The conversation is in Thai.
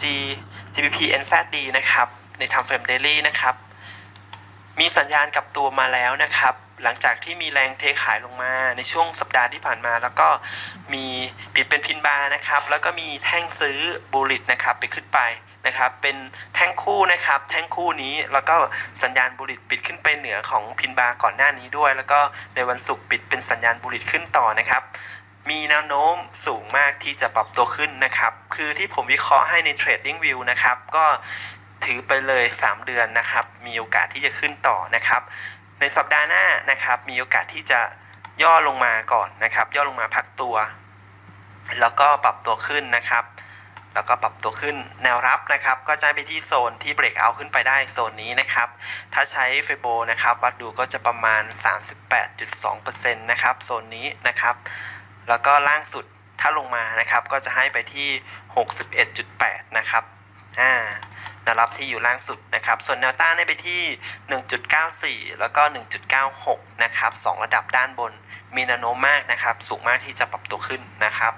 G GBP NZD นะครับ ใน time frame daily นะครับ มีสัญญาณกลับตัวมาแล้วนะครับ หลังจากที่มีแรงเทขายลงมาในช่วงสัปดาห์ที่ผ่านมา แล้วก็มีปิดเป็นพินบาร์นะครับ แล้วก็มีแท่งซื้อบูลิตนะครับไปขึ้นไปนะครับเป็นแท่งคู่นะครับแท่งคู่นี้แล้วก็สัญญาณบูลิตปิดขึ้นไปเหนือของพินบาร์ก่อนหน้านี้ด้วย แล้วก็ในวันศุกร์ปิดเป็นสัญญาณบูลิตขึ้นต่อนะครับ มีแนวโน้มสูงมากที่จะปรับตัวขึ้นนะครับ คือที่ผมวิเคราะห์ให้ใน Trading View นะครับ ก็ถือไปเลย 3 เดือนนะครับ มีโอกาสที่จะขึ้นต่อนะครับ ในสัปดาห์หน้านะครับ มีโอกาสที่จะย่อลงมาก่อนนะครับ ย่อลงมาพักตัว แล้วก็ปรับตัวขึ้นนะครับ แล้วก็ปรับตัวขึ้นแนวรับนะครับ ก็จะไปที่โซนที่เบรกเอาขึ้นไปได้โซนนี้นะครับ ถ้าใช้เฟโบนะครับ วัดดูก็จะประมาณ 38.2%นะครับ โซนนี้นะครับ แล้วก็ล่างสุดถ้าลงมานะครับก็จะให้ไปที่ 61.8 นะครับอ่าแนวรับที่อยู่ล่างสุดนะครับ ส่วนแนวต้านให้ไปที่ 1.94 แล้วก็ 1.96 นะครับ 2 ระดับด้านบน มีแนวโน้มมากนะครับ สูงมากที่จะปรับตัวขึ้นนะครับ